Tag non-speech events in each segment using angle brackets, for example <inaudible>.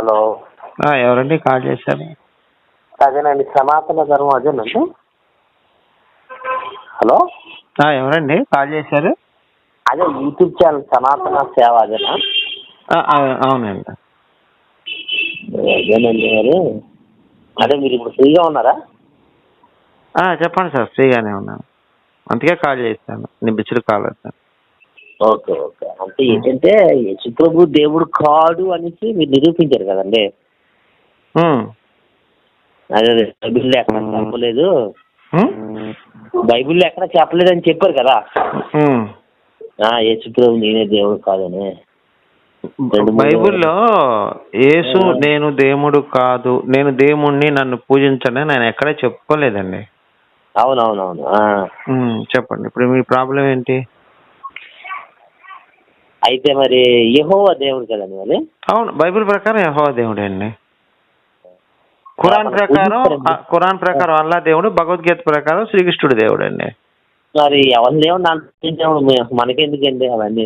Hello. ఎవరండి? Call చేశారు. అదేనండి సనాతన ధర్మం అదేనండి? హలో. ఎవరండి? కాల్ చేశారు. అదే యూట్యూబ్ ఛానల్ సనాతన సేవ అదేనా? అవునండి. అదేనండి మరి. అదే మీరు ఇప్పుడు ఫ్రీగా ఉన్నారా? చెప్పండి సార్ ఫ్రీగానే ఉన్నాను. అందుకే కాల్ చేశాను. నీ బిచ్చుడు కాల్ సార్ ఓకే ఓకే. అంటే ఏంటంటే యేసుప్రభు దేవుడు కాడు అనేసి మీరు నిరూపించారు కదండి. అదే బైబిల్లో ఎక్కడ చెప్పలేదు. ఉమ్? బైబిల్లో ఎక్కడ చెప్పలేదు అని చెప్పారు కదా? యేసుప్రభు నేనే దేవుడు కాదని. బైబిల్లో యేసు నేను దేవుడు కాదు నేను దేవుణ్ణి నన్ను పూజించండి నేను ఎక్కడా చెప్పుకోలేదండి. అవునవునవును. చెప్పండి. ఇప్పుడు మీ ప్రాబ్లం ఏంటి? అయితే మరి యెహోవా దేవుడు కదండి మరి అవును బైబిల్ ప్రకారం యెహోవా దేవుడే అండి. అతను ప్రకారం ఖురాన్ ప్రకారం అల్లా దేవుడు భగవద్గీత ప్రకారం శ్రీకృష్ణుడు దేవుడు అండి. మరి ఎవరి దేవుడు దేవుడు మనకెందుకండి అవన్నీ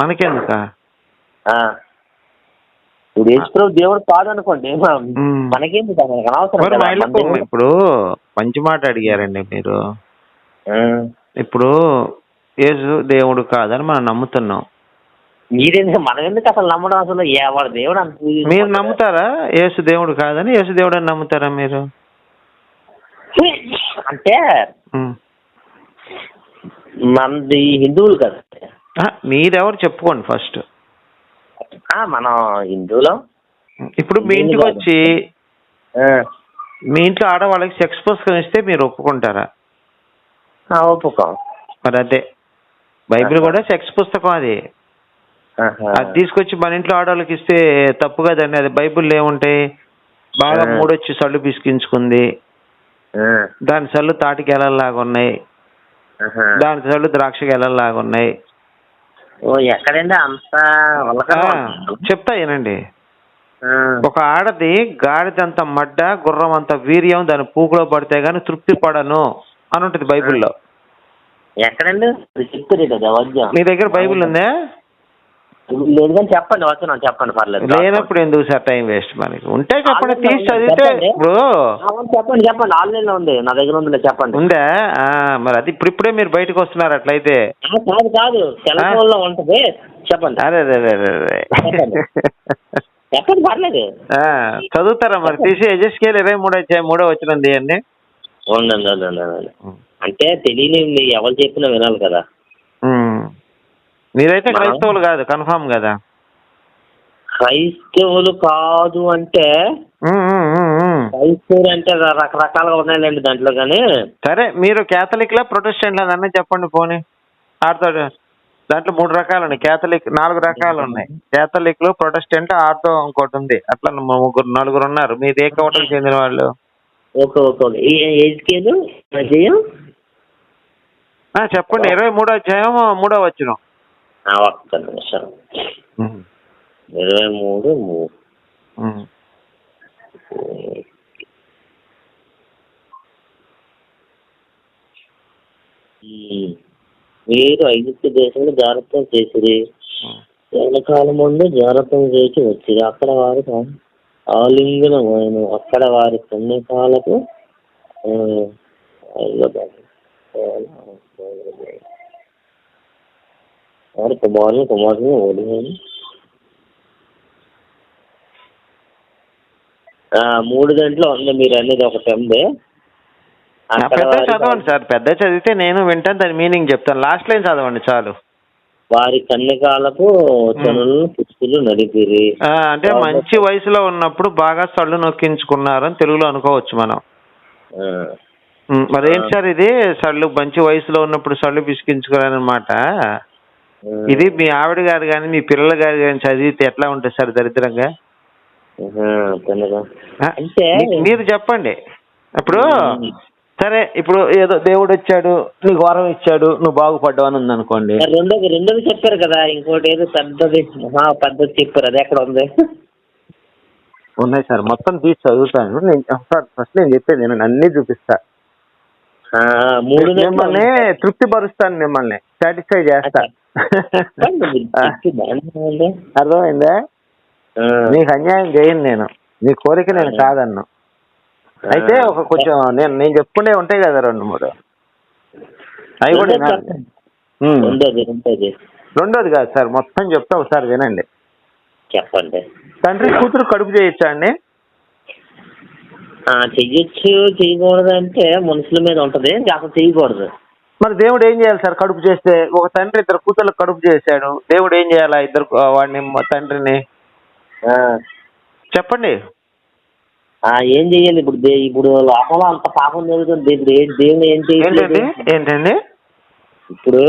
మనకెందుక? ఇప్పుడు యేసుప్రభు దేవుడు. మనకెందుకు కదా, మా మన ఇళ్ళకు దేవుడు. ఇప్పుడు మంచి మాట అడిగారండి మీరు. ఇప్పుడు యేసు దేవుడు కాదని మనం నమ్ముతున్నాం. మీరెందుకు? మనం ఎందుకు అసలు నమ్మడం అసలు? ఎవరి దేవుడు అంత మీరు నమ్ముతారా? యేసు దేవుడు కాదని యేసు దేవుడు అని నమ్ముతారా మీరు? అంటే. మనది హిందువులు కదా. మీరెవరు చెప్పుకోండి ఫస్ట్. మనం హిందువులం. ఇప్పుడు మీ ఇంటికి వచ్చి. మీ ఇంట్లో ఆడవాళ్ళకి సెక్స్ పుస్తకం ఇస్తే మీరు ఒప్పుకుంటారా? ఆ, ఒప్పుకోం. మరి అదే. బైబిల్ కూడా సెక్స్ పుస్తకం అది. అది తీసుకొచ్చి మన ఇంట్లో ఆడవాళ్ళకి ఇస్తే తప్పు కదండి. అది బైబిల్లో ఏముంటాయి? బాగా. మూడొచ్చి సళ్ళు పిసికించుకుంది. దాని సళ్ళు తాటికి ఎలల్లాగా ఉన్నాయి. దాని సళ్ళు ద్రాక్షకి ఎలల్లాగా ఉన్నాయి. ఓ ఎక్కడండి? అంత చెప్తా ఏనండి. ఒక ఆడది గాడిదంత మడ్డ గుర్రం అంత వీర్యం దాని పూకులో పడితే గాని తృప్తి పడను అని ఉంటుంది బైబిల్లో. ఎక్కడండి? మీ దగ్గర బైబిల్ ఉందా? లేదు కానీ చెప్పండి వచ్చున్నాను చెప్పండి పర్లేదు. లేనప్పుడు ఎందుకు సార్ టైం వేస్ట్ మనకి ఉంటే చెప్పండి తీసి చదివితే చెప్పండి. ఇప్పుడు చెప్పండి చెప్పండి. ఆన్లైన్లో ఉంది. నా దగ్గర ఉంది చెప్పండి. ఉందా? మరి అది ఇప్పుడు ఇప్పుడే మీరు బయటకు వస్తున్నారు అట్లయితే. కాదు కాదు. సెల్ ఫోన్లో ఉంటది. చెప్పండి. అరే అరే, అరే, అరే. చెప్పండి. పర్లేదు. చదువుతారా మరి? తీసి ఎజెస్కేల్ ఇరవై మూడు వచ్చాయి మూడో వచ్చిన తీయండి. ఉండండి అంటే తెలియని ఎవరు చెప్పినా వినాలి కదా. మీరైతే క్రైస్తవులు కాదు కన్ఫామ్ కదా? క్రైస్తవులు కాదు అంటే. క్రైస్తవులు అంటే రకరకాలుగా ఉన్నాయండి దాంట్లో కానీ. సరే మీరు క్యాథలిక్ లా ప్రొటెస్టెంట్ అన్నీ చెప్పండి పోనీ. ఆర్థో దాంట్లో మూడు రకాలు ఉన్నాయి క్యాథలిక్ నాలుగు రకాలు ఉన్నాయి క్యాథలిక్లో ప్రొటెస్టెంట్ ఆర్థో ఇంకోటి ఉంది. అట్లా ముగ్గురు నలుగురు ఉన్నారు. మీది ఏ కవటకు చెందిన వాళ్ళు? ఓకే ఓకే చెప్పండి. ఇరవై మూడో అధ్యాయం మూడో వచ్చిన ఒక్క నిమిషం ఇరవై మూడు మూడు. మీరు ఐగుప్తు దేశంలో జాగ్రత్త చేసిరి. కాలం ముందు జాగ్రత్త చేసి వచ్చిరి. అక్కడ వారు ఆలింగనమైన అక్కడ వారి పుణ్యకాలకు కుమారులు కుమారులు ఓడిపోయి ఆ, మూడు దాంట్లో ఉంది మీరు అనేది ఒకటి ఉంది పెద్ద చదవండి సార్ పెద్ద చదివితే నేను వింటాను దాని మీనింగ్ చెప్తాను. లాస్ట్ లైన్ చదవండి చాలు. వారి కన్యకాలకు చనులు పుస్తులు నడిపిరి. అంటే మంచి వయసులో ఉన్నప్పుడు బాగా సళ్ళు నొక్కించుకున్నారని తెలుగులో అనుకోవచ్చు మనం. ఆ, ఉమ్, మరి ఏంటి సార్ ఇది? సళ్ళు మంచి వయసులో ఉన్నప్పుడు సళ్ళు పిసికించుకోవాలన్నమాట ఆ. ఇది మీ ఆవిడ గారు కానీ మీ పిల్లల గారు కానీ చదివితే ఎట్లా ఉంటుంది సార్ దరిద్రంగా? అంటే మీరు చెప్పండి. ఇప్పుడు. సరే ఇప్పుడు ఏదో దేవుడు వచ్చాడు నీకు వరం ఇచ్చాడు నువ్వు బాగుపడ్డావు అని ఉందనుకోండి. మరి రెండోది రెండోది చెప్పారు కదా ఇంకోటి ఏదో పెద్దది మహా పెద్దది చెప్పారు అది ఎక్కడ ఉంది? ఉన్నాయి సార్ మొత్తం తీసి చదువుతాను. నేను ఫస్ట్ నేను చెప్పేది నేను అన్ని చూపిస్తా. ఆ, మూడు మిమ్మల్ని తృప్తి పరుస్తాను మిమ్మల్ని. సాటిస్ఫై చేస్తా. అర్థమైందా. నీకు అన్యాయం చేయను నేను. నీ కోరిక నేను కాదన్ను. అయితే ఒక కొంచెం నేను నేను చెప్పుకునే ఉంటాయి కదా రెండు మూడు. అవి కూడా రెండోది కాదు. సార్ మొత్తం చెప్తా ఒకసారి వినండి. చెప్పండి. తండ్రి కూతురు కడుపు చేయొచ్చా అండి? చెయ్యొచ్చు చేయకూడదు అంటే మనుషుల మీద ఉంటది అసలు చేయకూడదు మరి దేవుడు ఏం చేయాలి సార్ కడుపు చేస్తే? ఒక తండ్రి ఇద్దరు కూతుర్లకు కడుపు చేశాడు. దేవుడు ఏం చేయాలా ఇద్దరు వాడిని మ- తండ్రిని? ఆ, చెప్పండి. ఆ, ఏం చెయ్యాలి ఇప్పుడు ఇప్పుడు లోకంలో అంత పాపం జరుగుతుంది. ఇప్పుడు ఏ దేవుడు ఏం ఏంటండి? చేయట్లేదు ఏంటండి? ఇప్పుడు.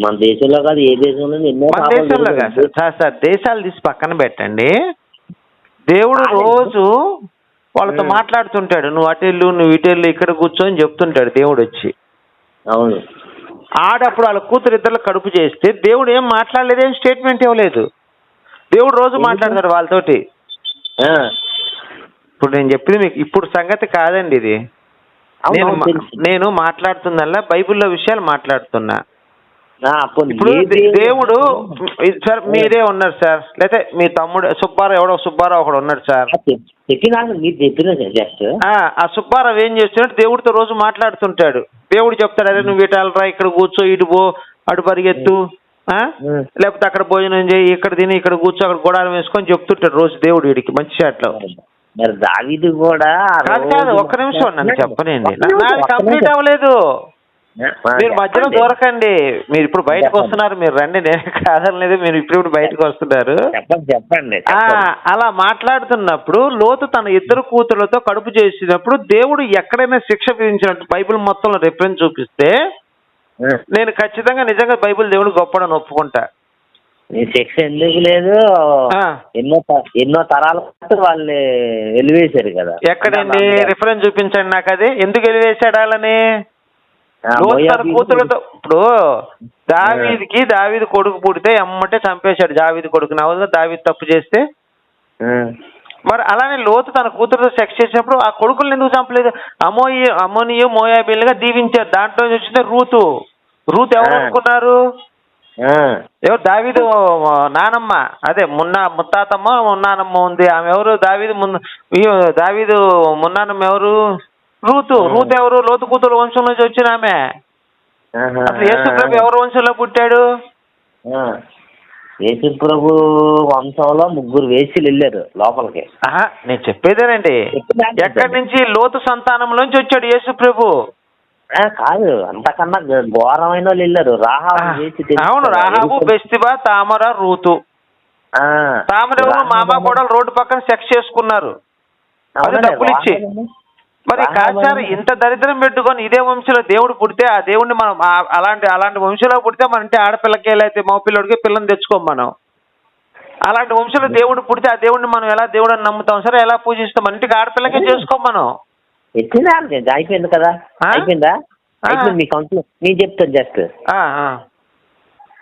మన దేశంలో కాదు ఏ దేశంలో ఎన్నో మన దేశంలో కాదు. సార్ దేశాలు తీసి పక్కన పెట్టండి. దేవుడు రోజు వాళ్ళతో. మాట్లాడుతుంటాడు. నువ్వు అటు వెళ్ళు నువ్వు ఇటు వెళ్ళు ఇక్కడ కూర్చొని చెప్తుంటాడు దేవుడు వచ్చి. అవును. ఆడప్పుడు వాళ్ళ కూతురు ఇద్దరు కడుపు చేస్తే దేవుడు ఏం మాట్లాడలేదు ఏం స్టేట్మెంట్ ఇవ్వలేదు. దేవుడు రోజు? మాట్లాడతాడు వాళ్ళతోటి. ఆ, ఇప్పుడు నేను చెప్పింది మీకు ఇప్పుడు సంగతి కాదండి ఇది. నేను అవును, మా- తెలుసు. నేను మాట్లాడుతుందల్లా బైబిల్లో విషయాలు మాట్లాడుతున్నా. ఇప్పుడు దేవుడు- సార్ మీరే ఉన్నారు సార్. లేకపోతే మీ తమ్ముడు సుబ్బారావు ఎవడో సుబ్బారావు ఒకడు ఉన్నాడు సార్. ఆ, సుబ్బారావు ఏం చేస్తున్నాడు? దేవుడితో రోజు మాట్లాడుతుంటాడు. దేవుడు చెప్తాడు అరే నువ్వు ఇటు వెళ్ళరా ఇక్కడ కూర్చో ఇటు పో అటు పరిగెత్తు. లేకపోతే అక్కడ భోజనం చేయి ఇక్కడ తిని ఇక్కడ కూర్చో అక్కడ గోడాలు వేసుకొని చెప్తుంటాడు రోజు దేవుడు వీడికి. మంచి షాట్లో మరి దావీదు కూడా కాదు కాదు ఒక్క నిమిషం నన్ను చెప్పనండి కంప్లీట్ అవ్వలేదు. మీరు మధ్యలో దూరకండి. మీరు ఇప్పుడు బయటకు వస్తున్నారు. మీరు రండి. నేను కాదనలేదు. మీరు ఇప్పుడు ఇప్పుడు బయటకు వస్తున్నారు. చెప్పండి అలా మాట్లాడుతున్నప్పుడు లోతు తన ఇద్దరు కూతురులతో కడుపు చేసినప్పుడు దేవుడు ఎక్కడైనా శిక్ష విధించినట్టు బైబిల్ మొత్తంలో రిఫరెన్స్ చూపిస్తే నేను ఖచ్చితంగా నిజంగా బైబిల్ దేవుడు గొప్పడని ఒప్పుకుంటా. శిక్ష ఎందుకు లేదు. ఎన్నో ఎన్నో తరాల పాటు వాళ్ళు వెలివేశారు కదా. ఎక్కడండి? రిఫరెన్స్ చూపించండి నాకు అది. ఎందుకు వెలివేశాడు వాళ్ళని? తన కూతురుతో ఇప్పుడు దావీదికి దావీది కొడుకు పుడితే ఎమ్మటే చంపేశాడు దావీది కొడుకు. అవును దావీది తప్పు చేస్తే? మరి అలానే లోతు తన కూతురుతో సెక్స్ చేసినప్పుడు ఆ కొడుకుల్ని ఎందుకు చంపలేదు? అమోయి అమోనియు మోయాబీలుగా దీవించారు. దాంట్లో వచ్చింది రూతు. రూతు ఎవరు. అనుకున్నారు? ఎవరు? దావీదు నానమ్మ. అదే మున్న ముత్తాతమ్మ మున్నానమ్మ ఉంది. ఆమె ఎవరు? దావీదు మున్న ఈ దావీదు మున్నానమ్మ ఎవరు? రూతు రూతు ఎవరు? లోతు కూతురు వంశం నుంచి వచ్చిన ఆమె అసలు యేసు ప్రభు ఎవరు వంశంలో పుట్టాడు. యేసు ప్రభు వంశంలో ముగ్గురు వేసులు వెళ్ళారు లోపలికి. నేను చెప్పేదేనండి. ఎక్కడి నుంచి? లోతు సంతానంలోంచి వచ్చాడు యేసు ప్రభు. కాదు అంతకన్నా ఘోరమైన వాళ్ళు వెళ్ళారు. రాహాబు అవును రాహాబు బెస్తిబా తామర రూతు. తామర మామ కూడా రోడ్డు పక్కన సెక్స్ చేసుకున్నారు. డబ్బులు ఇచ్చి. మరి కాచారు అని- ఇంత దరిద్రం పెట్టుకొని ఇదే వంశంలో దేవుడు పుడితే ఆ దేవుడిని మనం అలాంటి అలాంటి వంశంలో పుడితే మన ఇంటి ఆడపిల్లకి లేకపోతే మగ పిల్లడికి పిల్లని తెచ్చుకోం మనం? అలాంటి వంశంలో దేవుడు పుడితే ఆ దేవుడిని మనం ఎలా దేవుడు అని నమ్ముతాం సరే? ఎలా పూజిస్తాం? మన ఇంటికి ఆడపిల్లకే చేసుకోం మనం. అయిపోయింది కదా? అయిపోయిందా. అయిపోయింది మీ నేను చెప్తాను జస్ట్.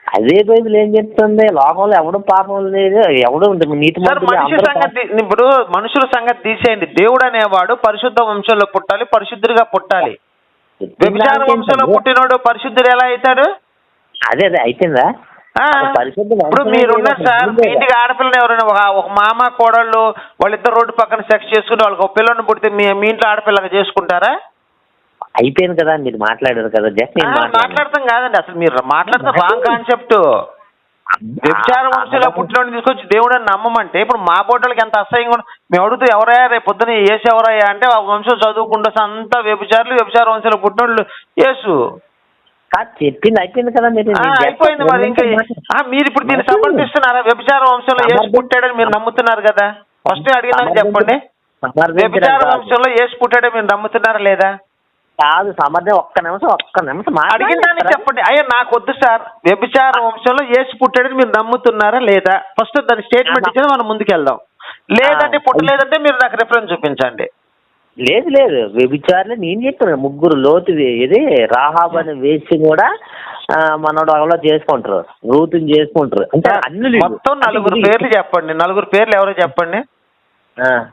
అదే బైబిల్ ఏం చెప్తుంది? లోకంలో ఎవడు పాపం లేదు ఎవడు నీతి సార్ మనిషి సంగతి ఇప్పుడు మనుషుల సంగతి తీసేయండి. దేవుడు అనేవాడు పరిశుద్ధ వంశంలో పుట్టాలి పరిశుద్ధుడిగా పుట్టాలి. వ్యభిచార వంశంలో పుట్టినోడు పరిశుద్ధుడు ఎలా అవుతాడు? అదే అదే వంశమే ఇప్పుడు మీరున్నారు సార్ మీ ఇంటికి ఆడపిల్లని ఎవరైనా ఒక మామ కోడళ్ళు వాళ్ళిద్దరు రోడ్డు పక్కన సెక్స్ చేసుకుని వాళ్ళకి ఒక పిల్లని పుడితే మీ మీ ఇంట్లో ఆడపిల్లగా చేసుకుంటారా? అయిపోయింది కదా మీరు మాట్లాడారు కదా జస్ట్ నేను. మాట్లాడతాం కాదండి అసలు మీరు మాట్లాడుతున్న రాంగ్ కాన్సెప్ట్. వ్యభిచార వంశంలో పుట్టినోడిని తీసుకొచ్చి దేవుడు అని నమ్మమంటే ఇప్పుడు మా బోటలకి ఎంత అసహ్యంగా. మేము అడుగుతూ ఎవరయ్యా రేపు పొద్దున ఏసు ఎవరయ్యా అంటే ఆ వంశం చదువుకుంటూ అంతా వ్యభిచారులు వ్యభిచార వంశంలో పుట్టినోళ్ళు యేసు. కాదు చెప్పింది అయిపోయింది కదా మీరు. అయిపోయింది మరి ఇంకా మీరు ఇప్పుడు దీన్ని సమర్థిస్తున్నారా? వ్యభిచార వంశంలో యేసు పుట్టాడని మీరు నమ్ముతున్నారు కదా? ఫస్ట్ అడిగినారు చెప్పండి. వ్యభిచార. వంశంలో యేసు పుట్టాడని మీరు నమ్ముతున్నారా లేదా? కాదు సమర్థం ఒక్క నిమిషం ఒక్క నిమిషం అడిగిన మాట్లాడండి. చెప్పండి. అయ్యా నాకు వద్దు సార్. వ్యభిచార వంశంలో యేసు పుట్టాడని మీరు నమ్ముతున్నారా లేదా? ఫస్ట్ దాని స్టేట్మెంట్ ఇచ్చేది మనం ముందుకెళ్దాం. లేదంటే పుట్టలేదంటే మీరు నాకు రిఫరెన్స్ చూపించండి. లేదు లేదు. వ్యభిచారులు నేను చెప్పాను ముగ్గురు లోతు ఇది రాహాబ్ అని వేసి కూడా మనోడు అలా చేసుకుంటారు. రూతుని చేసుకుంటారు. అంటే అన్ని. మొత్తం నలుగురు పేర్లు చెప్పండి. నలుగురు పేర్లు ఎవరో చెప్పండి? ఆ,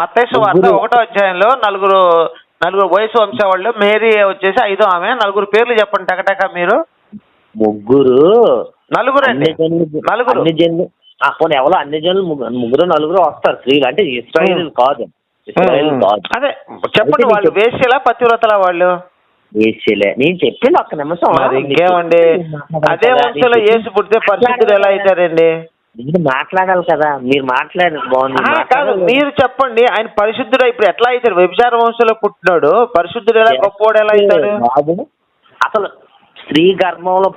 మత్తయి వార్త. ఒకటో అధ్యాయంలో నలుగురు నలుగురు వయసు వంశవాళ్ళు మేరీ వచ్చేసి ఐదో ఆమె నలుగురు పేర్లు చెప్పండి టకటక మీరు. ముగ్గురు. నలుగురు అండి. నలుగురు. అన్ని జన్లు. పోనీ ఎవరో అన్ని జనులు ముగ్గురు నలుగురు వస్తారు. స్త్రీలు అంటే ఇస్రాయిల్ కాదు. ఇస్రాయిల్ కాదు. అదే చెప్పండి వాళ్ళు వేసేలా పతివ్రతలా వాళ్ళు? వేసేలే నేను చెప్పింది ఒక్క నిమిషం. ఇంకేమండి? అదే వంశంలో యేసు పుడితే పరిశుద్ధులు ఎలా అవుతారండి మీరు మాట్లాడాలి కదా మీరు మాట్లాడారు బాగుంది కాదు. మీరు చెప్పండి ఆయన పరిశుద్ధుడు ఇప్పుడు ఎట్లా అవుతాడు? వ్యభిచార వంశంలో పుట్టినాడు పరిశుద్ధుడు ఎలా గొప్పవాడు ఎలా అవుతాడు? అసలు స్త్రీ గర్భంలో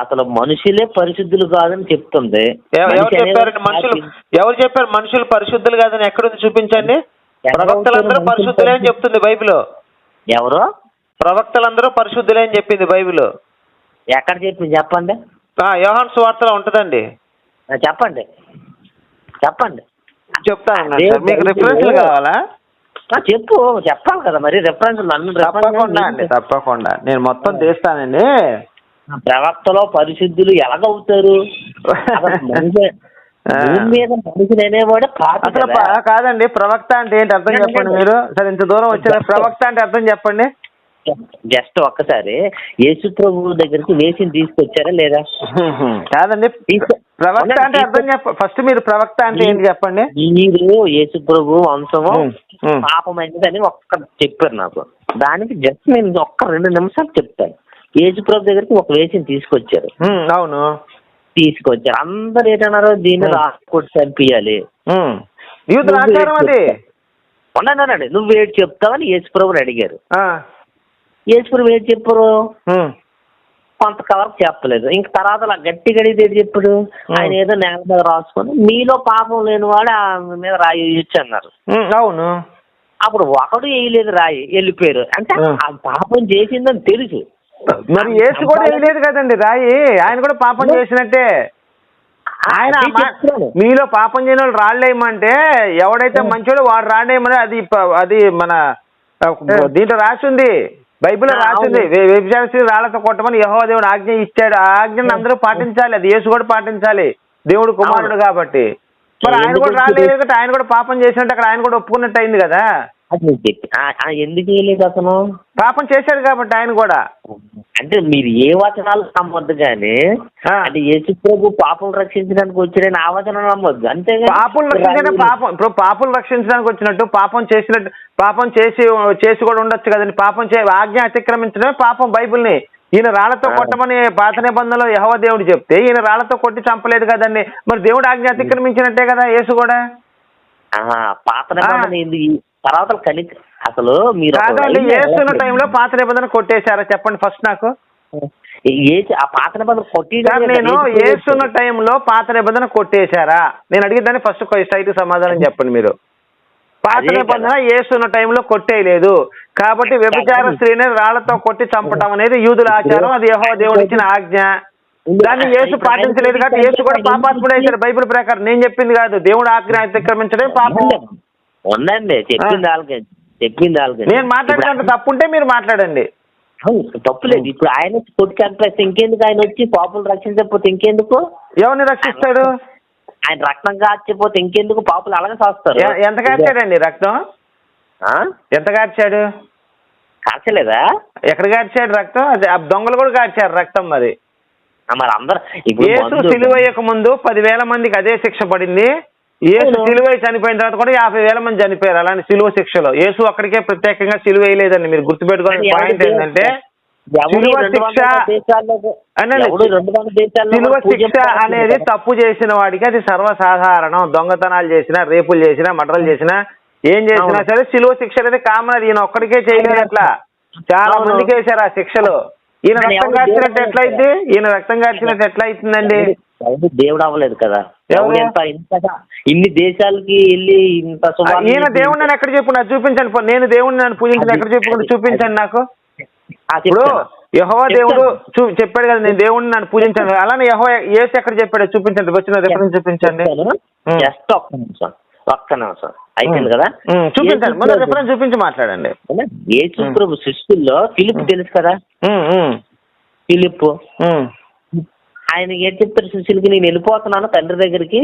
అసలు మనుషులే పరిశుద్ధులు కాదని చెప్తుంది. ఎవ- ఎవరు చెప్పారండి? మనుషులు ఎవరు చెప్పారు? మనుషులు పరిశుద్ధులు కాదని ఎక్కడుంది చూపించండి? ప్రవక్తలందరూ పరిశుద్ధులే అని చెప్తుంది బైబిల్. ఎవరు? ప్రవక్తలందరూ పరిశుద్ధులే అని చెప్పింది బైబిల్. ఎక్కడ చెప్పింది? చెప్పండి. యోహాన్ సువార్తలో ఉంటదండి. చెప్పండి. చెప్పండి. చెప్తాను. మీకు. రిఫరెన్స్లు కావాలా? చెప్పు. చెప్పాలి కదా మరి రెఫరెన్స్ నన్ను తప్పకుండా అండి తప్పకుండా. నేను మొత్తం తీస్తానండి. ప్రవక్తలో పరిశుద్ధులు ఎలాగవుతారు? అసలు కాదండి ప్రవక్త అంటే ఏంటి అర్థం చెప్పండి. మీరు. సరే ఇంత దూరం వచ్చారు ప్రవక్త అంటే అర్థం చెప్పండి. జస్ట్ ఒక్కసారి. యేసు ప్రభు దగ్గరికి వేసిని తీసుకొచ్చారా లేదా? <laughs> కాదండి. ప్రవక్త అంటే అర్థం చెప్ప ఫస్ట్ మీరు ప్రవక్త అంటే ఏంటి చెప్పండి? మీరు యేసు ప్రభు వంశము ఉమ్. పాపమైనదని ఒక్క చెప్పారు నాకు. దానికి జస్ట్ నేను ఒక్క రెండు నిమిషాలు చెప్తాను. యేసు ప్రభు దగ్గరికి ఒక వేసిని తీసుకొచ్చారు. అవును. తీసుకొచ్చారు. అందరు ఏంటన్నారు దీన్ని. రాసుకొట్టి అది? ఉండనండి నువ్వు ఏడు చెప్తావని యేసు ప్రభుని అడిగారు. యేసు ప్రభు ఏడు చెప్పరు? కొంతవరకు చెప్పలేదు ఇంక తర్వాత అలా గట్టి గడితే ఏది చెప్పాడు ఆయన ఏదో నేల మీద రాసుకొని మీలో పాపం లేని వాడు ఆమె మీద రాయి వేయొచ్చు అన్నారు. అవును. అప్పుడు ఒకడు వేయలేదు రాయి వెళ్ళిపోయారు. అంటే ఆ. పాపం చేసిందని తెలుసు. మరి యేసు కూడా వేయలేదు కదండి రాయి. ఆయన కూడా పాపం చేసినట్టే. ఆయన. మీలో పాపం చేయని వాళ్ళు రాళ్ళేయమంటే ఎవడైతే మంచోడో వాడు రాడేయమని అది అది మన దీంట్లో రాసి ఉంది బైబిల్లో ఆ, రాసి ఉంది అవును. వే- వ్యభిచార స్త్రీ రాళ్ళతో కొట్టమని యహో దేవుడు ఆజ్ఞ ఇచ్చాడు. ఆ ఆజ్ఞను అందరూ పాటించాలి అది యేసు కూడా పాటించాలి దేవుడు కుమారుడు. కాబట్టి. మరి ఆయన కూడా కాబట్టి ఆయన కూడా పాపం చేసినట్టు అక్కడ ఆయన కూడా ఒప్పుకున్నట్టు అయింది కదా? అది నేను చెప్పి ఆ- ఆ ఎందుకు వేయలేదు అతను? పాపం చేశాడు కాబట్టి ఆయన కూడా. అంటే మీరు ఏ వచనాలు నమ్మొద్దు కానీ ఆ. అంటే యేసు ప్రభు పాపం రక్షించడానికి వచ్చిన ఆ వచనం నమ్మొద్దు. అంతేగా పాపం రక్షించడం పాపం ఇప్పుడు పాపం రక్షించడానికి వచ్చినట్టు పాపం చేసినట్టు పాపం చేసి చేసి కూడా ఉండొచ్చు కదండి. పాపం చే ఆజ్ఞ అతిక్రమించడమే పాపం బైబిల్ని. ఈయన రాళ్ళతో. కొట్టమని పాత నిబంధనలో యహోవ దేవుడు చెప్తే ఈయన రాళ్ళతో కొట్టి చంపలేదు కదండి. మరి దేవుడు ఆజ్ఞ అతిక్రమించినట్టే కదా యేసు కూడా. ఆహా, పాత నిబంధన ఎందుకు తర్వాత కలి అసలు మీరు కాదండి. టైంలో పాత నిబంధన కొట్టేశారా. చెప్పండి ఫస్ట్ నాకు. ఏ ఆ పాత నిబంధన కొట్టి నేను ఏసున్న టైంలో పాత నిబంధన కొట్టేశారా? నేను అడిగేదాన్ని ఫస్ట్ స్ట్రైట్ సమాధానం చెప్పండి మీరు. పాత. నిబంధన ఏసున్న టైంలో కొట్టేయలేదు. కాబట్టి వ్యభిచార. స్త్రీని రాళ్ళతో కొట్టి చంపటం అనేది యూదుల ఆచారం. అది యహో దేవుడు ఇచ్చిన ఆజ్ఞ. దాన్ని యేసు పాటించలేదు కాబట్టి యేసు కూడా పాపాత్ముడు బైబిల్ ప్రకారం నేను చెప్పింది కాదు. దేవుడు ఆజ్ఞ అతిక్రమించడం పాపం. ఉందండి చెప్పింది వాళ్ళకి చెప్పింది వాళ్ళకి. నేను మాట్లాడినంత తప్పుంటే మీరు మాట్లాడండి. తప్పులేదు. ఇప్పుడు ఆయన వచ్చి కొట్టి చంపేస్తే ఇంకెందుకు ఆయన వచ్చి పాపులు రక్షించకపోతే ఇంకెందుకు? ఎవరిని రక్షిస్తాడు? ఆయన రక్తం కాచిపోతే ఇంకెందుకు? పాపులు అలాగే చేస్తారు ఎంత కార్చాడండి రక్తం? ఎంత కార్చాడు కాచలేదా? ఎక్కడ కార్చాడు రక్తం? అది ఆ దొంగలు కూడా కార్చారు రక్తం మరి. మరి అందరు యేసు మందు- సిలువయ్యక ముందు పదివేల మందికి అదే శిక్ష పడింది. యేసు అవును. సిలువై చనిపోయిన తర్వాత కూడా యాభై వేల మంది చనిపోయారు. అలాంటి సిలువ శిక్షలో. యేసు అక్కడికే ప్రత్యేకంగా సిలువ వేయలేదండి. మీరు గుర్తుపెట్టుకోవాల్సిన మరి పాయింట్ ఏంటంటే సిలువ శిక్ష అనేది. తప్పు చేసిన వాడికి అది సర్వసాధారణం. దొంగతనాలు చేసినా రేపులు చేసినా మర్డర్లు చేసినా ఏం చేసినా. సరే సిలువ శిక్ష అనేది కామన్ అది. ఈయన ఒక్కడికే చేయలేదు అట్లా. చాలా. మందికి వేశారు ఆ శిక్షలు. ఈయన రక్తం కార్చినట్టు దేవుడు ఎట్లా అయింది ఈయన రక్తం కార్చినట్టు ఎట్లా అవుతుందండి ఎవడు దేవుడు అవ్వలేదు కదా. ఎవరు? ఎంత ఇంతగా ఇన్ని దేశాలకి వెళ్ళి ఇంత ఆ, సువార్త ఈయన చేసి- దేవుడిని నన్ను ఎక్కడ చెప్పు నాకు చూపించండి పో. నేను దేవుడిని నన్ను పూజించిన ఎక్కడ చెప్పుకుంటే చూపించండి నాకు. ఆ, ఇప్పుడు చెప్తాను. యహోవా దేవుడు చూ చెప్పాడు కదా నేను దేవుడిని నన్ను పూజించాను. అలానే యహో ఏసు ఎక్కడ చెప్పాడు చూపించండి వచ్చిన రెఫరెన్స్ చూపించండి? చెప్తాను. జస్ట్ ఒక్క నిమిషం ఒక్క నిమిషం. అయిపోయింది కదా? చూపించండి. రెఫరెన్స్ చూపించి మాట్లాడండి. ప్రభు- యేసు ప్రభు శిష్యుల్లో ఫిలిప్ తెలుసు కదా? ఫిలిప్ ఆయన ఏం చెప్తారు శిష్యులకి నేను వెళ్ళిపోతున్నాను తండ్రి దగ్గరికి.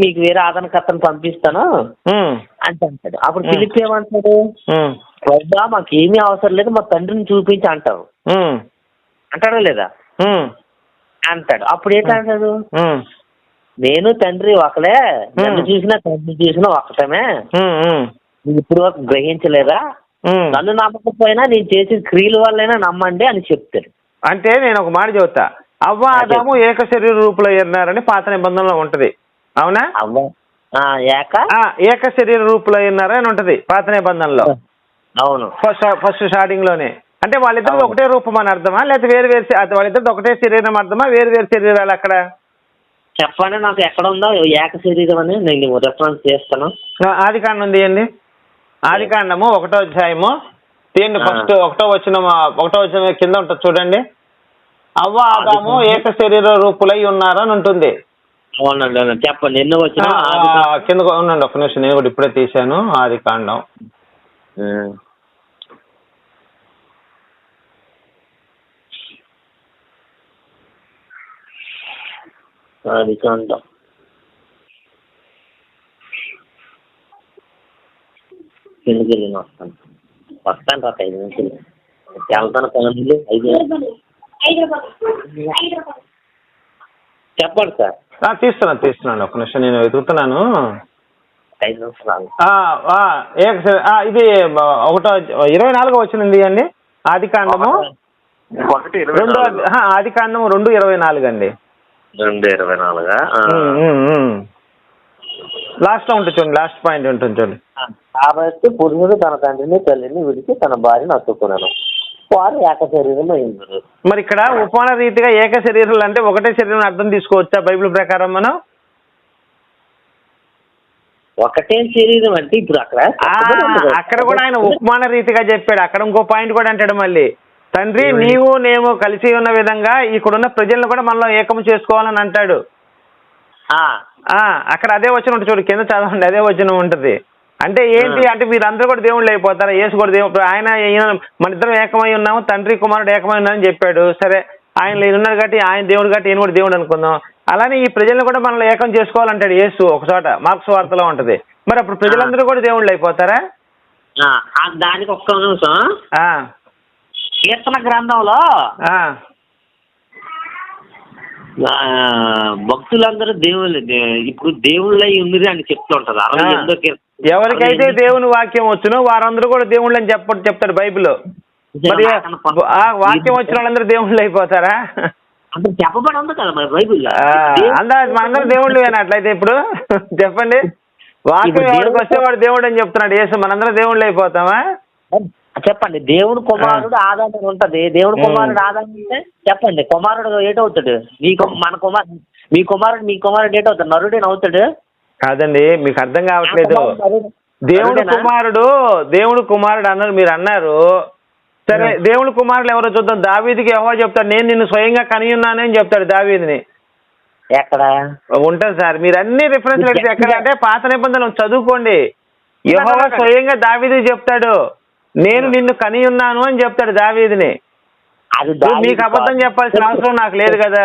మీకు వేరే ఆదరణకర్తను పంపిస్తాను అని అంటాడు. అప్పుడు ఉం. ఫిలిప్ ఏమంటాడు? వద్దా మాకేమీ అవసరం లేదు మా తండ్రిని చూపించి అంటారు. ఉం, అంటాడా లేదా. అంటాడు. అప్పుడు ఏంటంటాడు నేను తండ్రి ఒకలే నన్ను. చూసినా తండ్రి చూసినా ఒకటమే. ఇప్పుడు వరకు గ్రహించలేదా? ఉమ్. నన్ను నమ్మకపోయినా నేను చేసిన క్రియల వల్లైనా నమ్మండి అని చెప్తాడు. అంటే నేను ఒక మాట చెబుతా. అవ్వ ఆదాము ఏక శరీర రూపులో ఉన్నారని పాత నిబంధనలో ఉంటది. అవునా? అవ్వ. ఆ, ఏక? ఆ, ఏక శరీర రూపులో ఉన్నారు అని ఉంటది పాత నిబంధనలో. అవును. ఫస్ట్ ఫస్ట్ స్టార్టింగ్లోనే అంటే వాళ్ళిద్దరు. ఒకటే రూపం అని అర్థమా? లేకపోతే వేరు వేరు వాళ్ళిద్దరు ఒకటే శరీరం అర్థమా? వేరు వేరు శరీరాలు అక్కడ? చెప్పండి నాకు ఎక్కడ ఉందో? ఏక శరీరం అని నేను రెఫరెన్స్ చేస్తాను. ఆది కాండం ఉంది అండి ఆది కాండము ఒకటో అధ్యాయము. తీయండి. ఫస్ట్ ఒకటో వచ్చిన ఒకటో వచ్చిన కింద ఉంటుంది చూడండి. అవ్వ ఆదాము ఏక శరీర రూపులై ఉన్నారని ఉంటుంది. అవునండి చెప్పండి ఎన్నో వచ్చిన కింద ఉండండి ఒక నిమిషం నేను కూడా ఇప్పుడే తీశాను ఆది కాండం. అది కాండం. కిందకి వస్తాను వస్తాను రా ఐదు నిమిషాలు. వెళ్తాను పనులు ఐదు చెప్పండి సార్. తీస్తున్నాను తీస్తున్నాను. ఒక నిమిషం నేను వెతుకుతున్నాను. ఐదు నిమిషాలు ఆ, ఆ, ఏక శరీ- ఆ, ఇది ఒకటో ఇరవై నాలుగో వచ్చింది అండి ఆది కాండము. రెండో ఆది కాండము రెండు ఇరవై నాలుగు అండి రెండు ఇరవై నాలుగా? లాస్ట్లో ఉంటుంది చూడండి లాస్ట్ పాయింట్ ఉంటుంది చూడండి. కాబట్టి పురుషుడు తన తండ్రిని తల్లిని విడిచి తన భార్యను అత్తుకున్నాను వారు ఏక శరీరం అయింది మరి ఇక్కడ ఉపమాన రీతిగా ఏక శరీరాలు అంటే ఒకటే శరీరం అర్థం తీసుకోవచ్చా బైబిల్ ప్రకారం మనం? ఒకటే శరీరం అంటే ఇప్పుడు అక్కడ అక్కడ కూడా ఆయన ఉపమాన రీతిగా చెప్పాడు. అక్కడ ఇంకో పాయింట్ కూడా అంటాడు మళ్ళీ. తండ్రి నీవు నేను కలిసి ఉన్న విధంగా ఇక్కడున్న ప్రజలను కూడా మనలో ఏకం చేసుకోవాలని అంటాడు. అక్కడ అదే వచ్చిన ఉంటుంది చూడు కింద చదవండి అదే వచ్చిన ఉంటది. అంటే ఏంటి అంటే మీరందరూ కూడా దేవుళ్ళు అయిపోతారా యేసు కూడా దేవుడు ఆయన మన ఇద్దరం ఏకమై ఉన్నాము తండ్రి కుమారుడు ఏకమై ఉన్నామని చెప్పాడు. సరే ఆయన ఉన్నాడు కాబట్టి ఆయన దేవుడు కాబట్టి ఈయన కూడా దేవుడు అనుకుందాం. అలానే ఈ ప్రజలను కూడా మనల్ని ఏకం చేసుకోవాలంటాడు యేసు ఒక చోట మార్క్స్ వార్తలో ఉంటది. మరి అప్పుడు ప్రజలందరూ కూడా దేవుళ్ళు అయిపోతారా? దానికి ఒక్క నిమిషం. కీర్తన గ్రంథంలో భక్తులందరూ దేవుళ్ళు. ఇప్పుడు దేవుళ్ళై ఉంది అని చెప్తూ ఉంటారు. అరవై ఆ. ఎనిమిదో కీర్తన ఎవరికైతే దేవుని వాక్యం వచ్చునో వారందరూ కూడా దేవుళ్ళు అని చెప్ప చెప్తాడు బైబిల్ మరి ఆ వాక్యం వచ్చిన వాళ్ళందరూ దేవుళ్ళు అయిపోతారా? అంటే చెప్పబడి ఉంది కదా మరి బైబిల్లో. ఆ, అందా మనందరం దేవుళ్ళు అట్లయితే ఇప్పుడు. చెప్పండి. వాక్యం ఎవరికి వస్తే వాడు దేవుడు అని చెప్తున్నాడు. యేసు మనందరం దేవుళ్ళు అయిపోతామా? చెప్పండి దేవుడు కుమారుడు ఆదాము అని ఉంటది. దేవుడు. కుమారుడు ఆదాము అంటే చెప్పండి కుమారుడు ఏటవుతాడు మీ మన కుమార్ మీ కుమారుడు మీ కుమారుడు ఏటవుతాడు నరుడేన అవుతాడు? కాదండి మీకు అర్థం కావట్లేదు. దేవుడు? కుమారుడు దేవుడు కుమారుడు అన్నారు మీరు అన్నారు. సరే దేవుడు కుమారుడు ఎవరో చూద్దాం. దావీదికి ఎవరో చెప్తాడు నేను నిన్ను స్వయంగా కనియున్నానని చెప్తాడు దావీదిని. ఎక్కడ? ఉంటుంది సార్. మీరు అన్ని రిఫరెన్స్ ఎక్కడ అంటే పాత నిబంధనలు చదువుకోండి. యెహోవా స్వయంగా దావీదికి చెప్తాడు. నేను నిన్ను కని ఉన్నాను అని చెప్తాడు దావీదిని. అది మీకు అబద్ధం. చెప్పాల్సిన అవసరం నాకు లేదు కదా.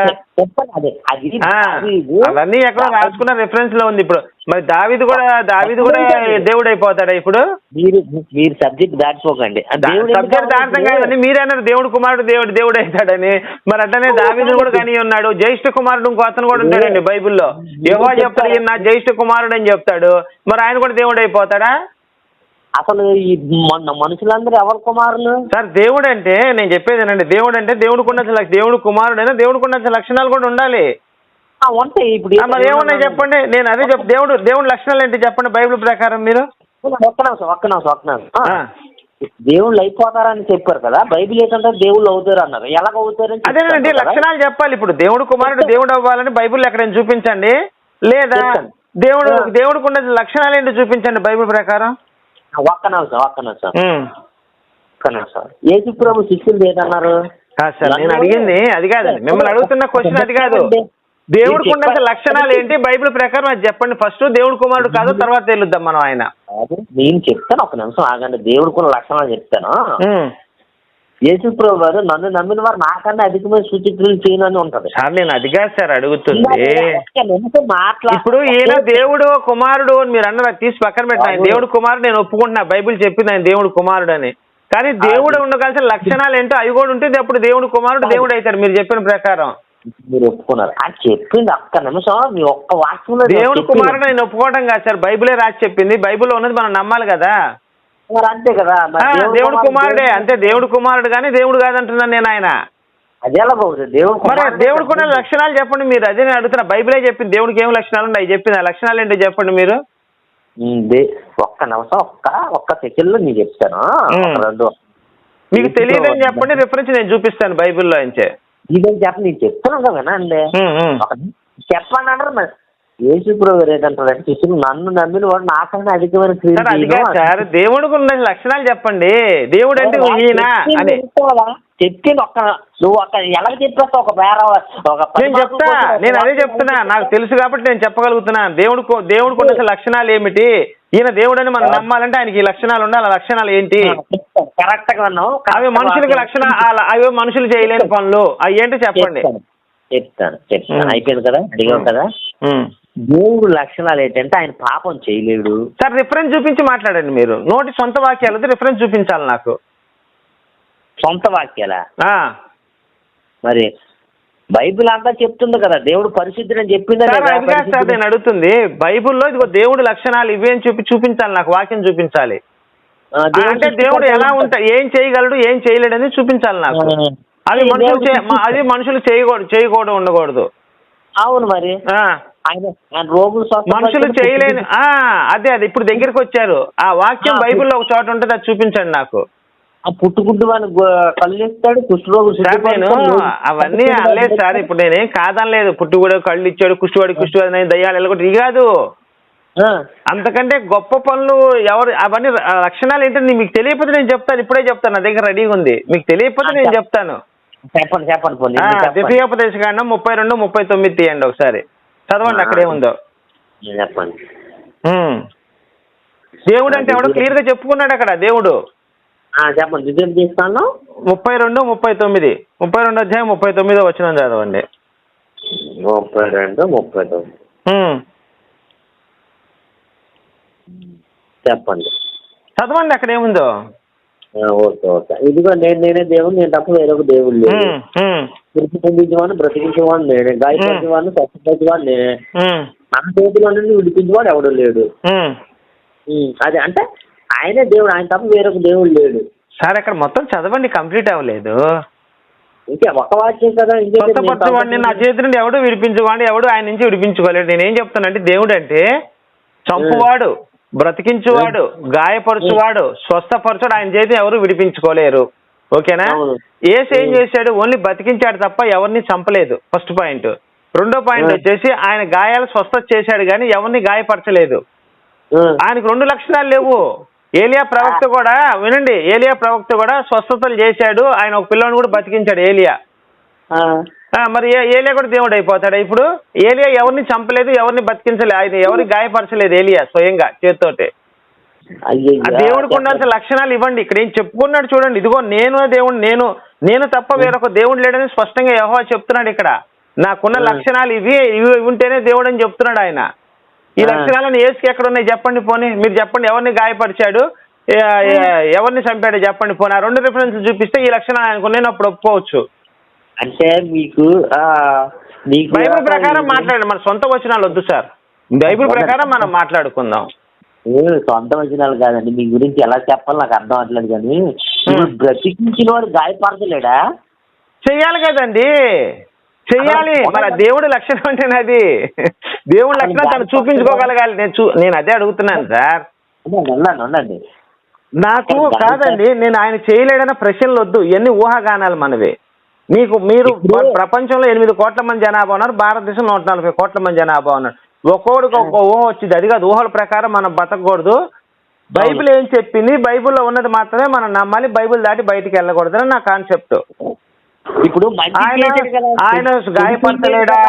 అవన్నీ ఎక్కడో రాసుకున్న రిఫరెన్స్లో ఉంది ఇప్పుడు. మరి దావీదు కూడా దావీదు కూడా దేవుడు అయిపోతాడా ఇప్పుడు? మీరు మీరు సబ్జెక్ట్ దాటిపోకండి. సబ్జెక్ట్ కావాలి? కాదండి. మీరే అన్నారు దేవుడు కుమారుడు దేవుడు దేవుడు అవుతాడని మరి అట్లనే దావీదు కూడా కని ఉన్నాడు. జ్యేష్ఠ కుమారుడు ఇంకో అతను కూడా ఉంటాడండి బైబిల్లో. యెహోవా చెప్తాడు నా జ్యేష్ఠ కుమారుడు అని చెప్తాడు. మరి ఆయన కూడా దేవుడు అయిపోతాడా అసలు ఈ మొన్న మనుషులందరూ ఎవరు కుమారులు? సార్ దేవుడు అంటే నేను చెప్పేది ఏంటంటే దేవుడు అంటే దేవుడికి ఉండాల్సిన దేవుడు కుమారుడైనా దేవుడికి ఉండాల్సిన లక్షణాలు కూడా ఉండాలి. ఉంటాయి ఇప్పుడు మరి ఏమున్నాయి చెప్పండి? నేను అదే చెప్ దేవుడు దేవుడి లక్షణాలు ఏంటి చెప్పండి బైబిల్ ప్రకారం మీరు? ఒక్క నిమిషం ఒక్క నిమిషం ఒక్క నిమిషం. ఆ, ఆ. దేవుళ్ళు అయిపోతారని చెప్పారు కదా బైబిల్ ఏంటంటే దేవుళ్ళు అవుతారు అన్నారు. ఎలాగ అవుతారని అదేనండి. లక్షణాలు చెప్పాలి. ఇప్పుడు దేవుడు కుమారుడు దేవుడు అవ్వాలని బైబిల్ ఎక్కడైనా చూపించండి. లేదా. దేవుడు. దేవుడికి ఉన్న లక్షణాలు ఏంటో చూపించండి బైబిల్ ప్రకారం? ఒక్క నిమిషం ఒక్క నిమిషం ఉమ్. ఒక్క నిమిషం యేసు ప్రభు శిష్యులు కాదు సార్ నేను అడిగింది అది కాదండి మిమ్మల్ని అడుగుతున్న క్వశ్చన్ అది కాదు. దేవుడికి ఉన్న లక్షణాలు ఏంటి? బైబిల్ ప్రకారం అది చెప్పండి. ఫస్ట్ దేవుడు కుమారుడు కాదు తర్వాత తెలుద్దాం మనం ఆయన. కాదు, నేను చెప్తాను ఒక నిమిషం ఆగండి. దేవుడికున్న లక్షణాలు చెప్తాను. ఉమ్. యేసు ప్రభు గారు నన్ను నమ్మిన వారు నాకన్నా అధికమైన సూచిక్రియలు చేయనని ఉంటది. సార్ నేను అది కాదు సార్ అడుగుతుంది మాట్లా ఇప్పుడు ఈయన దేవుడు కుమారుడు అని మీరు అన్నారు అది తీసి పక్కన పెట్టిన. దేవుడు కుమారుడు నేను ఒప్పుకుంటున్నా. బైబిల్ చెప్పింది ఆయన దేవుడు కుమారుడు అని కానీ దేవుడు ఉండగలిసిన లక్షణాలు ఏంటో అవి కూడా ఉంటుంది. అప్పుడు దేవుడు కుమారుడు దేవుడు అవుతాడు. మీరు చెప్పిన ప్రకారం. మీరు ఒప్పుకున్నారు. అది చెప్పింది ఒక్క నిమిషం మీ ఒక్క వాక్యంలో దేవుడు. కుమారుడు నేను ఒప్పుకోవడం కాదు సార్. బైబిలే రాసి చెప్పింది. బైబిల్లో ఉన్నది మనం నమ్మాలి కదా. మరి అంతే కదా దేవుడు కుమారుడే అంతే దేవుడు కుమారుడు కానీ దేవుడు కాదంటున్నాను నేను ఆయన. అది ఎలా బాగుంది దేవుడు మరి. లక్షణాలు చెప్పండి మీరు. అదే నేను అడుగుతున్నా బైబిలే చెప్పింది. దేవుడికి ఏం లక్షణాలు ఉన్నాయి? చెప్పింది ఆ లక్షణాలు ఏంటో చెప్పండి మీరు. ఒక్క నిమిషం ఒక్క ఒక్క సెకండ్లో నేను చెప్తాను. రెండు. మీకు తెలియదని చెప్పండి రిఫరెన్స్ నేను చూపిస్తాను బైబిల్లో నుంచే ఇదని చెప్పి నేను చెప్తున్నాను కదా. ఒక చెప్పండి అంటారు మరి యేసు ప్రభు గారు ఏంటంటారంటే శిష్యులు నన్ను నమ్మిన వాడు నాకన్నా అధికమైన సార్ అది చేయను కాదు సార్ దేవుడికి ఉన్న లక్షణాలు చెప్పండి. దేవుడు అంటే ఈయన అని. చెప్పింది ఒక్క నువ్వు ఒక్క ఎలా చెప్పేస్తావు? ఒక పేర ఒక నేను చెప్తా నేను అదే చెప్తున్నా. నాకు తెలుసు కాబట్టి నేను చెప్పగలుగుతున్నాను దేవుడికి దేవుడికి ఉన్న లక్షణాలు ఏమిటి? ఈయన దేవుడు అని మనం నమ్మాలంటే ఆయనకి ఈ లక్షణాలు ఉండాలి. ఆ లక్షణాలు ఏంటి. కరెక్ట్గా. అవి మనుషులకి. లక్షణ అవి మనుషులు చేయలేని పనులు. అవి ఏంటో చెప్పండి. చెప్తాను. చెప్తాను. అయిపోయింది కదా? అడిగావు కదా. దేవుడు లక్షణాలు ఏంటంటే ఆయన పాపం చేయలేడు. సార్ రిఫరెన్స్ చూపించి మాట్లాడండి మీరు. నోటి సొంత వాక్యాలతో రిఫరెన్స్ చూపించాలి నాకు. సొంత వాక్యాలా? ఆ. మరి బైబిల్ అంతా చెప్తుంది కదా దేవుడు పరిశుద్ధుడు అని చెప్పిందా సార్? అది. నేను అడుగుతుంది బైబిల్లో ఇదిగో దేవుడి లక్షణాలు ఇవి అని చూపి చూపించాలి నాకు వాక్యం చూపించాలి. అంటే దేవుడు ఎలా ఉంటా ఏం చేయగలడు ఏం చేయలేడని చూపించాలి నాకు. ఈ మనుషులు అది మనుషులు చేయకూడదు చేయకూడదు ఉండకూడదు. అవును మరి. మనుషులు చేయలేని ఆ అదే అదే ఇప్పుడు దగ్గరికి వచ్చారు. ఆ వాక్యం బైబిల్లో ఒక చోట ఉంటుంది అది చూపించండి నాకు. ఆ పుట్టుగుడ్డు వాడిని కళ్ళు ఇస్తాడు కుష్ఠరోగులు. అవన్నీ అనలేదు సార్ ఇప్పుడు నేనేం కాదనలేదు. పుట్టుబడి కళ్ళు ఇచ్చాడు కుష్టివాడి కుష్టివాడి దయ్యాలు వెళ్ళగొట్టి ఇది కాదు. అంతకంటే గొప్ప పనులు ఎవరు అవన్నీ లక్షణాలు ఏంటంటే మీకు తెలియకపోతే నేను చెప్తాను. ఇప్పుడే చెప్తాను నా దగ్గర రెడీగా ఉంది. మీకు తెలియకపోతే నేను చెప్తాను. చెప్పండి చెప్పండి. ద్వితీయోపదేశ కాండం ముప్పై రెండు ముప్పై తొమ్మిది తీయండి ఒకసారి. చదవండి అక్కడే ఉందో చెప్పండి. దేవుడు అంటే ఎవడో క్లియర్గా చెప్పుకున్నాడు అక్కడ దేవుడు. ఆ, చెప్పండి ముప్పై రెండు ముప్పై తొమ్మిది. ముప్పై రెండు అధ్యాయం ముప్పై తొమ్మిదో వచ్చిన చదవండి. ముప్పై రెండు ముప్పై తొమ్మిది. చెప్పండి. చదవండి అక్కడ ఏముందో. Okay okay. ఇదిగో నేను నేనే దేవుడు నేను తప్ప వేరొక దేవుడు లేదు మృతి పొందించేవాడిని బ్రతికించేవాడు నేనే గాయపరిచేవాడిని స్వస్థపరిచేవాడు నేనే నా చేతిలో నుండి విడిపించేవాడు ఎవడు లేడు. అదే అంటే ఆయనే దేవుడు ఆయన తప్ప వేరొక దేవుడు లేడు. సార్ అక్కడ మొత్తం చదవండి కంప్లీట్ అవ్వలేదు. ఇంకే ఒక వాక్యం కదా స్వస్థపరచువాడిని నా చేతి నుండి ఎవడు విడిపించువాడు ఎవడు ఆయన నుంచి విడిపించుకోలేడు. నేనేం చెప్తానంటే దేవుడు అంటే చంపువాడు బ్రతికించువాడు గాయపరచువాడు స్వస్థపరచువాడు ఆయన చేతి ఎవరు విడిపించుకోలేరు. ఓకేనా. ఏసు ఏం చేశాడు? ఓన్లీ బతికించాడు తప్ప ఎవరిని చంపలేదు ఫస్ట్ పాయింట్. రెండో పాయింట్. వచ్చేసి ఆయన గాయాలు స్వస్థత చేశాడు కానీ ఎవరిని గాయపరచలేదు. ఆయనకు రెండు లక్షణాలు లేవు. ఏలియా ప్రవక్త కూడా వినండి ఏలియా ప్రవక్త కూడా స్వస్థతలు చేశాడు. ఆయన ఒక పిల్లని కూడా బతికించాడు ఏలియా. మరి ఏలియా కూడా దేవుడు అయిపోతాడా ఇప్పుడు? ఏలియా ఎవరిని చంపలేదు ఎవరిని బతికించలేదు ఆయన ఎవరిని గాయపరచలేదు ఏలియా స్వయంగా చేతితోటి. దేవుడికి ఉండాల్సిన లక్షణాలు ఇవ్వండి. ఇక్కడ ఏం చెప్పుకున్నాడు చూడండి. ఇదిగో నేను దేవుడు నేను నేను తప్ప వేరొక దేవుడు లేడని స్పష్టంగా యెహోవా చెప్తున్నాడు ఇక్కడ. నాకున్న. లక్షణాలు ఇవి ఇవి ఉంటేనే దేవుడు అని చెప్తున్నాడు ఆయన. ఈ. లక్షణాలను ఏసుకి ఎక్కడ ఉన్నాయి చెప్పండి పోనీ. మీరు చెప్పండి ఎవరిని గాయపరిచాడు? ఎవరిని చంపాడు చెప్పండి పోనీ. ఆ రెండు రిఫరెన్స్ చూపిస్తే ఈ లక్షణాలు ఆయనకు ఉన్నాయి అప్పుడు ఒప్పుకోవచ్చు. అంటే మీకు బైబిల్ ప్రకారం మాట్లాడండి. మన సొంత వచనాలు వద్దు సార్. బైబిల్ ప్రకారం మనం మాట్లాడుకుందాం. ఏ, సొంత వచనాలు కాదండి. మీ గురించి ఎలా చెప్పాలో నాకు అర్థం అవ్వట్లేదు కానీ బ్రతికించిన వాడు గాయపరచలేడా చెయ్యాలి కదండి. చెయ్యాలి. మరి దేవుడి లక్షణం అంటేనే అది? దేవుడి లక్షణం తను చూపించుకోగలగాలి. నేను చూ నేను అదే అడుగుతున్నాను సార్. ఉండండి నాకు కాదండి నేను ఆయన చేయలేడన్న ప్రశ్నలు వద్దు. ఇవన్నీ ఊహాగానాలు మనవి. మీకు మీరు ప్రపంచంలో ఎనిమిది కోట్ల మంది జనాభా ఉన్నారు. భారతదేశం నూట నలభై కోట్ల మంది జనాభా ఉన్నారు. ఒక్కోడికి ఒక్కో ఊహ వచ్చింది. అది కాదు ఊహల ప్రకారం మనం బతకూడదు బైబిల్ ఏం చెప్పింది? బైబిల్లో ఉన్నది మాత్రమే మనం నమ్మాలి. బైబిల్ దాటి బయటికి వెళ్ళకూడదని నా కాన్సెప్ట్. ఇప్పుడు ఆయన. ఆయన గాయపరచలేడా?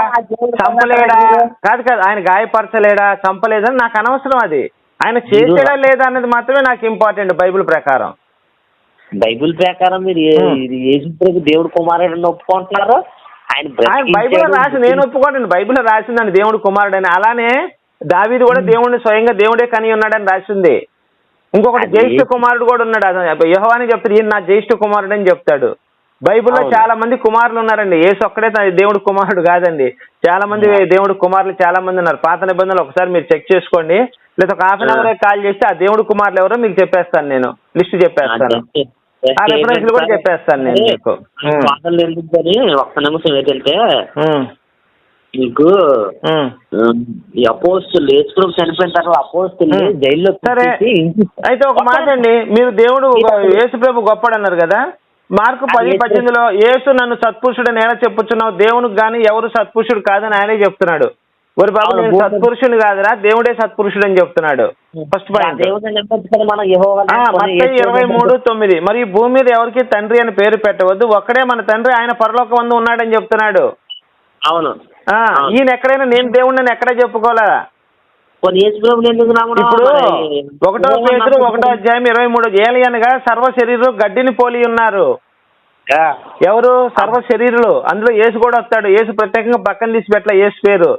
చంపలేడా? కాదు. కాదు ఆయన గాయపరచలేడా? చంపలేదని నాకు అనవసరం అది. ఆయన చేసాడా లేదా అన్నది మాత్రమే నాకు ఇంపార్టెంట్ బైబిల్ ప్రకారం. బైబిల్ ప్రకారం మీరు దేవుడు కుమారుడు ఒప్పుకుంటున్నారు ఆయన బైబిల్. రాసి నేను ఒప్పుకోండి బైబిల్ రాసిందని దేవుడు కుమారుడని. అలానే దావీదు కూడా దేవుడిని స్వయంగా దేవుడే కని ఉన్నాడని రాసింది. ఇంకొకటి జ్యేష్ఠ కుమారుడు కూడా ఉన్నాడు. యెహోవాని చెప్తాడు ఈయన నా జ్యేష్ఠ కుమారుడు అని చెప్తాడు. బైబిల్లో. చాలా మంది కుమారులు ఉన్నారండి. యేసు ఒక్కడే దేవుడు కుమారుడు కాదండి. చాలా మంది దేవుడు కుమారులు చాలా మంది ఉన్నారు. పాత నిబంధనలు ఒకసారి మీరు చెక్ చేసుకోండి. లేదా ఒక హాఫ్ అన్ అవర్ కాల్ చేస్తే ఆ దేవుడు కుమారులు ఎవరో మీకు చెప్పేస్తాను నేను. లిస్ట్ చెప్పేస్తాను. ఆ కూడా చెప్పేస్తాను నేను మీకు. ఉమ్. పాటలు ఎందుకు కానీ ఒక్క నిమిషం ఏంటంటే మీకు ఈ అపోస్తులు లేచుకుని చనిపోయిన తర్వాత అపోస్తులు. జైల్లో సరే అయితే ఒక మాట అండి మీరు దేవుడు యేసు ప్రభు గొప్పడు అన్నారు కదా మార్కు పది పద్దెనిమిదిలో యేసు నన్ను సత్పురుషుడు ఎలా చెప్పుచున్నావు దేవునికి గాని ఎవరు సత్పురుషుడు కాదని ఆయనే చెప్తున్నాడు ఒరి బాబు నేను సత్పురుషుని కాదురా దేవుడే సత్పురుషుడు అని చెప్తున్నాడు. ఫస్ట్ పాయింట్ ఇరవై మూడు తొమ్మిది. మరి భూమి మీద ఎవరికి తండ్రి అని పేరు పెట్టవద్దు ఒక్కడే మన తండ్రి ఆయన పరలోక వందు ఉన్నాడని చెప్తున్నాడు. అవును. ఈయన ఎక్కడైనా నేను దేవుడిని ఎక్కడే చెప్పుకోలే కొన్ని యేసు ప్రభుని ఎందుకు నమ్మడం? ఇప్పుడు మరి? ఒకటో నమ్మకం. ఒకటో అధ్యాయం ఇరవై మూడు. ఏలియనగా సర్వ శరీరం గడ్డిని పోలి ఉన్నారు. ఎవరు? సర్వ శరీరులు. అందులో యేసు కూడా వస్తాడు. యేసు ప్రత్యేకంగా పక్కన తీసి పెట్టలే యేసు పేరు.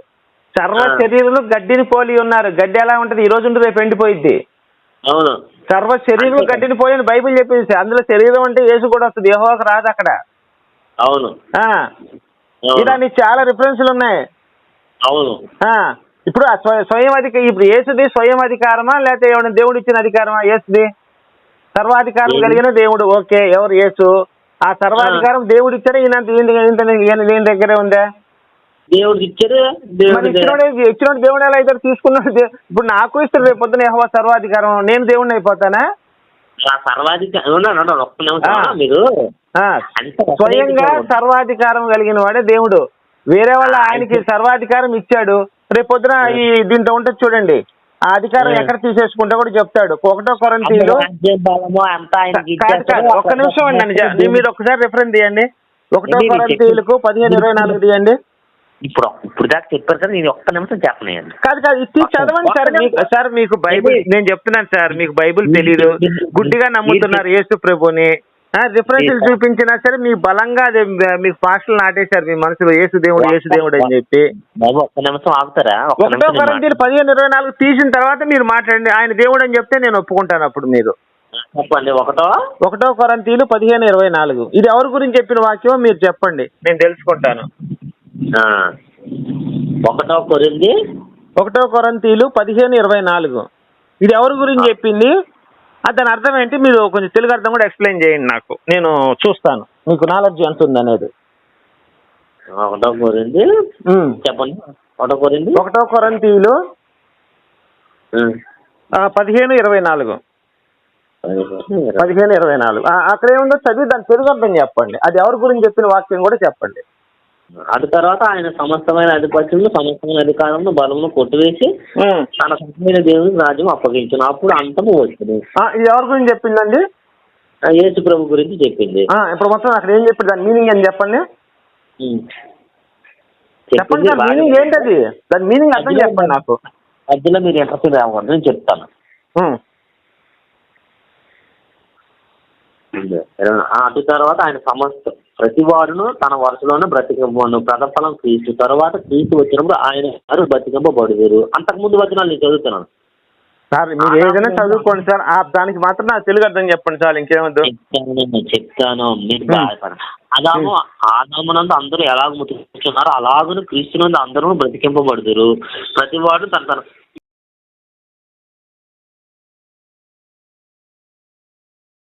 సర్వ. శరీరులు గడ్డిని పోలి ఉన్నారు. గడ్డి ఎలా ఉంటది? ఈ రోజు రేపు ఎండిపోయిద్ది. అవును. సర్వ శరీరులు గడ్డిని పోయి అని బైబిల్ చెప్పింది అందులో శరీరం అంటే యేసు కూడా వస్తుంది. యెహోవాకు రాదు అక్కడ. అవును. ఇలా నీకు చాలా రిఫరెన్స్లు ఉన్నాయి. అవును. ఇప్పుడు స్వయం అధిక ఇప్పుడు యేసుది స్వయం అధికారమా? లేకపోతే ఏమైనా దేవుడు ఇచ్చిన అధికారమా? యేసుది? సర్వాధికారం? కలిగిన దేవుడు. ఓకే. ఎవరు? యేసు. ఆ సర్వాధికారం దేవుడు ఈయన- ఈయన ఈయన దగ్గరే ఉందా? దేవుడికి ఇచ్చారు దేవుడి ఇచ్చినోడు దేవుడు ఎలా అయితే తీసుకున్నాడు ఇప్పుడు నాకు ఇస్తాడు రేపు పొద్దున యెహోవా సర్వాధికారం నేను దేవుడిని అయిపోతానా? సర్వాధికారి ఒక్క నిమిషం. మీరు. స్వయంగా సర్వాధికారం కలిగిన వాడే దేవుడు. వేరే వాళ్ళ ఆయనకి సర్వాధికారం ఇచ్చాడు. రేపు పొద్దున ఈ దీంట్లో ఉంటుంది చూడండి. ఆ అధికారం. ఎక్కడ తీసేసుకుంటే కూడా చెప్తాడు. ఒకటో కొరంతీలు ఒక్క నిమిషం అండి మీరు ఒకసారి రిఫరెన్స్ తీయండి. ఒకటో కొరంతీలకు పదిహేను ఇరవై నాలుగు తీయండి. ఇప్పుడు ఇప్పుడు దాకా చెప్పారు కదా నేను ఒక్క నిమిషం చెప్పలేండి కాదు కాదు ఇది చదవండి సార్ మీకు సార్ మీకు బైబిల్ నేను చెప్తున్నాను సార్ మీకు బైబిల్ తెలీదు. గుడ్డిగా నమ్ముతున్నారు యేసు ప్రభుని రిఫరెన్స్లు చూపించినా సరే మీ బలంగా అది మీకు పాస్టల్ నాటేశారు మీ మనసులో యేసు దేవుడు యేసు దేవుడు అని చెప్పి. ఒక్క నిమిషం ఆగుతారా? ఒక్క ఒకటో కొరంతీలు పదిహేను ఇరవై నాలుగు తీసిన తర్వాత మీరు మాట్లాడండి. ఆయన దేవుడు అని చెప్తే నేను ఒప్పుకుంటాను అప్పుడు మీరు. చెప్పండి ఒకటో? ఒకటో కొరంతీలు పదిహేను ఇరవై నాలుగు. ఇది ఎవరి గురించి చెప్పిన వాక్యం మీరు చెప్పండి. నేను తెలుసుకుంటాను. ఒకటో కొరింది? ఒకటో కొరంతీలు పదిహేను ఇరవై నాలుగు. ఇది ఎవరి గురించి చెప్పింది? దాని అర్థం ఏంటి? మీరు కొంచెం తెలుగు అర్థం కూడా ఎక్స్ప్లెయిన్ చేయండి నాకు. నేను చూస్తాను. మీకు నాలెడ్జ్ ఎంత ఉంది అనేది ఒకటో కొరింది. చెప్పండి. ఒకటో కొరింది? ఒకటో కొరంతీలు పదిహేను ఇరవై నాలుగు. పదిహేను ఇరవై నాలుగు. అక్కడ ఏముందో చదివి దాని తెలుగు అర్థం చెప్పండి. అది ఎవరి గురించి చెప్పిన వాక్యం కూడా చెప్పండి. అటు తర్వాత ఆయన సమస్తమైన అధిపత్యంలో సమస్తమైన అధికారంలో బలమును కొట్టివేసి. తన సొంతమైన దేవునికి రాజ్యం అప్పగించిన. అప్పుడు అంతము వచ్చింది. ఇది ఎవరి గురించి చెప్పిందండి? యేసు ప్రభు గురించి చెప్పింది. ఇప్పుడు మొత్తం అక్కడ ఏం చెప్పింది దాని మీనింగ్ అని చెప్పండి. చెప్పండి మీనింగ్ ఏంటది? దాని మీనింగ్ అర్థం చెప్పండి నాకు. మధ్యలో మీరు ఇంట్రెస్ట్ నేను చెప్తాను. అటు తర్వాత ఆయన సమస్త ప్రతి వాడును తన వరుసలోనే బ్రతికింపను ప్రథఫలం క్రీస్తు. తర్వాత క్రీస్తు వచ్చినప్పుడు ఆయన వారు బ్రతికింపబడుదురు అంతకు ముందు వచనాలు నేను చదువుతున్నాను. సార్ మీరు ఏదైనా చదువుకోండి సార్? ఆ దానికి మాత్రం నాకు తెలుగు అర్థం చెప్పండి సార్ ఇంకేమద్దు చెప్తాను మీరు బాధపడ అదాము ఆదామునందు అందరూ ఎలాగ ముట్టుకున్నారో అలాగను క్రీస్తునందు అందరూ బ్రతికింపబడుదురు. ప్రతి వాడు తన తన